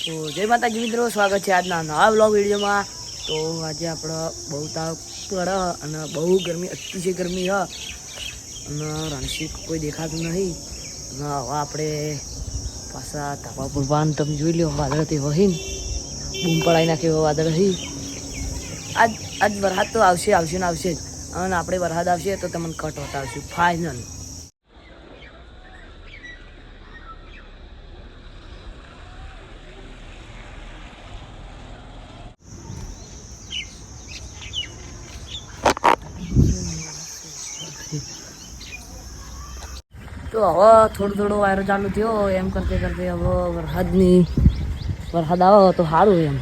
તો જય માતાજી મિત્રો, સ્વાગત છે આજના નવા બ્લોગ વિડીયોમાં. તો આજે આપણે બહુ તાપ પડે અને બહુ ગરમી, અતિશય ગરમી હ. અને રણશીક કોઈ દેખાતું નહીં. અને હવે આપણે પાછા ધાબા પર તમે જોઈ લો વાદળ તે વહીને બૂમ પડાવી નાખે વાદળ હી આજ આજ વરસાદ તો આવશે આવશે ને આવશે જ. અને આપણે વરસાદ આવશે તો તમને કટ હોતા આવશે ફાઇનલ તો હવે થોડો થોડો વાયરો ચાલુ થયો, એમ કરતે કરતે હવે વરસાદની, વરસાદ આવે તો સારું એમ.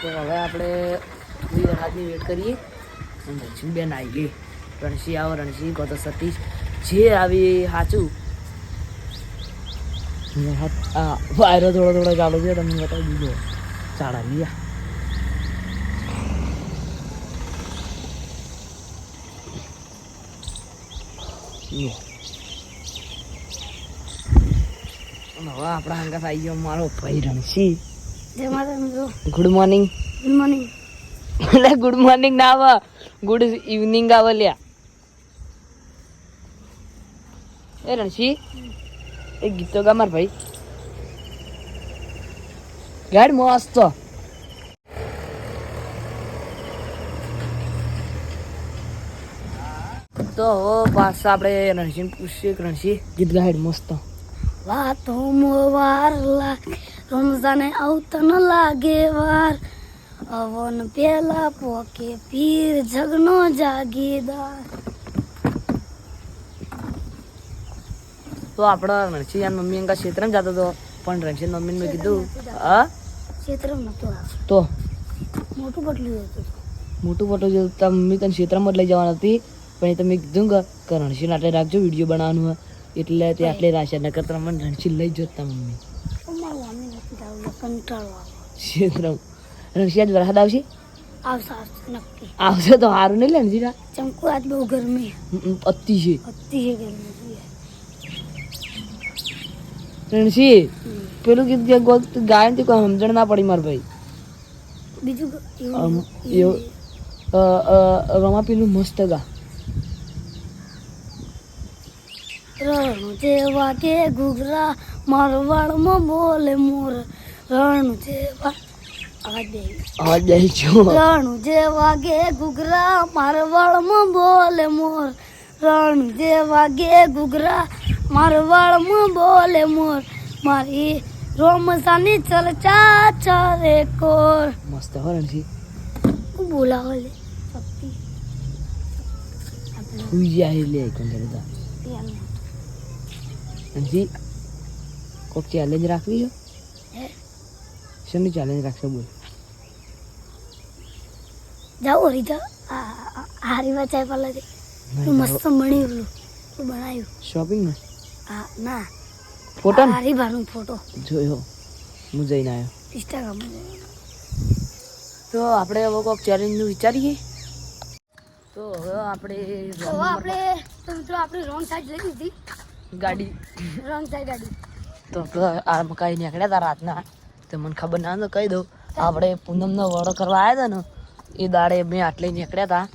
તો હવે આપણે થોડી વરસાદની વેટ કરીએ. અને આવી ગઈ રણસિંહ આવો રણસિંહ કહો તો સતીશ. જે આવી સાચું વાયરો થોડો થોડો ચાલુ છે તમને બતાવી દીધો. ચાડા લીયા લો. હવે આપણા અંગત આવી ગયો મારો ભાઈ મિત્રો. ગુડ મોર્નિંગ ગુડ મોર્નિંગ એટલે ગુડ મોર્નિંગ ના આવે. ગુડ ઇવનિંગ આવે લ્યા. એ રણસી એ ગીતો તો ગા માર ભાઈ. ગાડ મસ્ત. તો પાછા આપણે રણસિંહ પૂછીએ કે રણસિંહ ગીત ગાઈડ મસ્ત. વાતો વાર લાગે રમઝાને આવતા ન લાગે વાર. અવન પેલા પોકે પીર જગનો જાગીદાર. તો આપણા રણસિંહ યાર મમ્મી અંકા ક્ષેત્રમાં જતો હતો પણ રણસિંહ મમ્મીને મેં કીધું હા? ક્ષેત્ર નતો તો? મોટું પટલું હતું. મોટું બટલું જતું મમ્મી તને ક્ષેત્રમાં જ લઈ જવાની હતી? પણ એ તમે કીધું કે રણશીલ આટલે રાખજો વીડિયો બનાવવાનું હોય. એટલે તે આટલે રાખશે નકર તમે મને રણશીલ લઈ જો તા મમ્મી. કંટાળો રણશી આજ વરસાદ આવશે? આવશે આવશે નક્કી. આવશે તો સારું નહીં લે રણશીરા ચમકુ આજ બહુ ગરમી. અતિ છે. ગરમી છે રણશી હમ. પેલું કીધું કે ગોલ ગાયનથી કોઈ સમજણ ના પડી માર ભાઈ. બીજું રમા પેલું મસ્ત ગા. રણ જેવા કે ઘૂઘરા મારવાડમાં બોલે મોર. રણ જેવા રણ જેવા ગે ઘૂઘરા મારવાડમાં બોલે મોર. રણ જેવા ગે ઘૂઘરા મારવાડમાં બોલે મોર. મારી રોમસાની ચર્ચા ચરે કોર. મસ્ત હો રણજી બોલાવો લે. શક્તિ. આપણે જાય લે કોણ રણશી કોક ચેલેન્જ રાખવી છે શેની ચેલેન્જ રાખશો બોલ જાઓ હરી તો હારી વાચાય પહેલાથી તું મસ્ત તું બનાવ્યું શોપિંગ ને હા ના ફોટો હારી બારનો ફોટો જોયો હું જઈને આવ્યો ઇન્સ્ટાગ્રામ તો આપણે હવે કોઈક ચેલેન્જનું વિચારીએ તો હવે આપણે આપણે તો મિત્રો આપણે રોંગ સાઈડ લઈ લીધી ગાડી. રોંગ સાઈડ ગાડી. તો આ મકાઈ નીકળ્યા હતા રાતના. તો મને ખબર ના તો કહી દઉં. આપણે પૂનમનો વડો કરવા આવ્યા હતા ને એ દાડે મેં આટલે નીકળ્યા હતા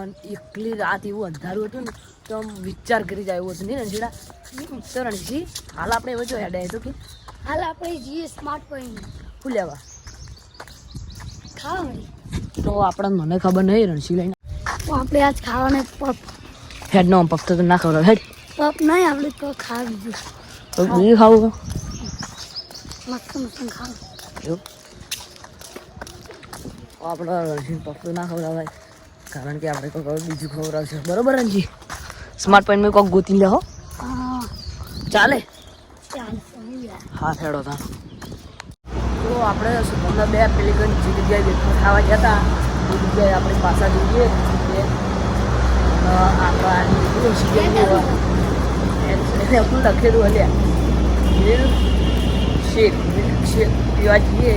અને એકલી રાત એવું અંધારું હતું ને તો આમ વિચાર કરી જાય એવું હતું. નહીં રણજીડા? તો રણજી હાલ આપણે એવો જો હેડ તો કે હાલ આપણે જઈએ સ્માર્ટ પોઈન્ટ શું લેવા? તો આપણને મને ખબર નહીં રણસી લઈને. તો આપણે આજ ખાવાને પપ હેડનો આમ પગ તો ના ખબર હેડ. પપ નહીં આપણે તો ખાવી તો બીજું ખાવું મસ્ત મસ્ત ખાવું આપણે રણજી પપ્પુ ના ખવડાવાય કારણ કે આપણે કોઈ બીજું ખવડાવશે બરોબર રણજી સ્માર્ટ પોઈન્ટ મેં કોઈક ગોતી લે હો હા ચાલે હા હેડો તા તો આપણે સુગંધા બે પેલી કઈ જે જગ્યાએ વેફર ખાવા ગયા હતા એ જગ્યાએ આપણે પાછા જઈએ આપણે આની શીખેલું એને આપણું લખેલું હલ્યા મિલ્ક શેક મિલ્ક શેક પીવા જઈએ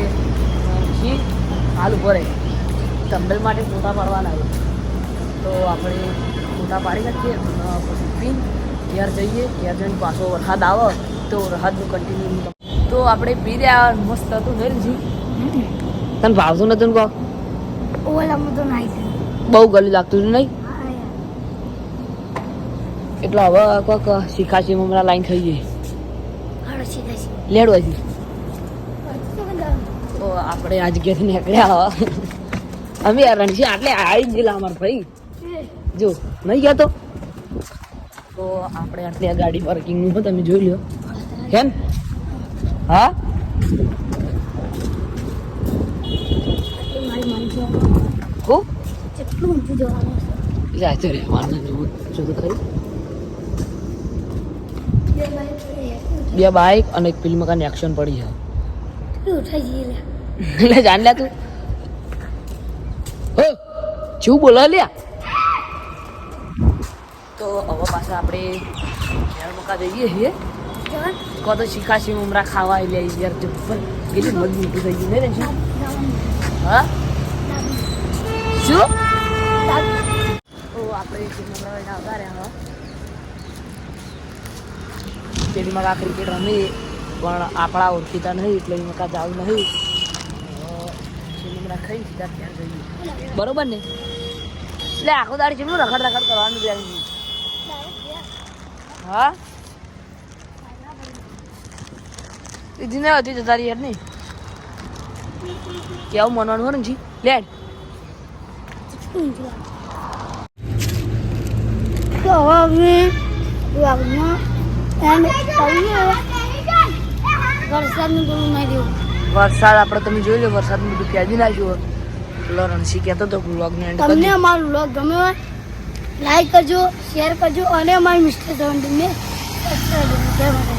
પછી હાલ ભરે તંબેલ માટે ફોટા પાડવાના આવે તો આપણે ફોટા પાડી શકીએ પછી પીને ઘેર જઈએ ઘેર જઈને પાછો વરસાદ આવે તો વરસાદનું કન્ટિન્યુ તો આપણે પી રહ્યા મસ્ત હતું ને જી તને ભાવતું નતું કહો ઓલામાં તો છે બહુ ગલું લાગતું હતું નહીં. એટલે હવે કોક શીખાશી મમરા લાઈન થઈ ગઈ. લેડો તો આપણે આ જગ્યાથી નીકળ્યા અમે આ છીએ આટલે આવી ગયેલા અમારા ભાઈ. જો નહીં ગયા તો? તો આપણે આટલી આ ગાડી પાર્કિંગનું તમે જોઈ લો. કેમ હા? મારી કેટલું ઊંચું જવાનું છે લે જોવું જો તો ખરી. બે બાઈક બાઇક અને એક ફિલ્મ કાની એક્શન પડી છે. એટલે જાણ લે તું. જેવું શું લ્યા. તો હવે પાછા આપણે ઘેર મુકા જઈએ છીએ. જવાન? કો તો શીખાશી ઉમરા ખાવા લે યાર જબ્બર કેટલી મજબૂત થઈ ગયું ને શું? હા? શું? તો આપણે ઉમરા આવતા રહ્યા પેલીમાં કા ક્રિકેટ રમી, પણ આપણા ઓળખીતા નહીં, એટલે એમાં કા જવું નહીં. ખાઈ સીધા ત્યાં જઈએ. બરોબર ને? એટલે આખો દાડી જેટલું રખડ રખડ કરવાનું ત્યાં હા? દીદી ને હતી જતા રહી યાર નહીં કેવું મનવાનું હોય ને જી? લેડ તો હવે વાગમાં વરસાદનું વરસાદ આપણે તમે જોઈ લો વરસાદ બધું પ્યાજી નાખ્યું પેલો રણસી કહેતો હતો બ્લોગને તમને અમારો બ્લોગ ગમે હોય લાઈક કરજો શેર કરજો અને અમારી મિસ્ટર સેવન્ટીનને સબસ્ક્રાઈબ કરજો.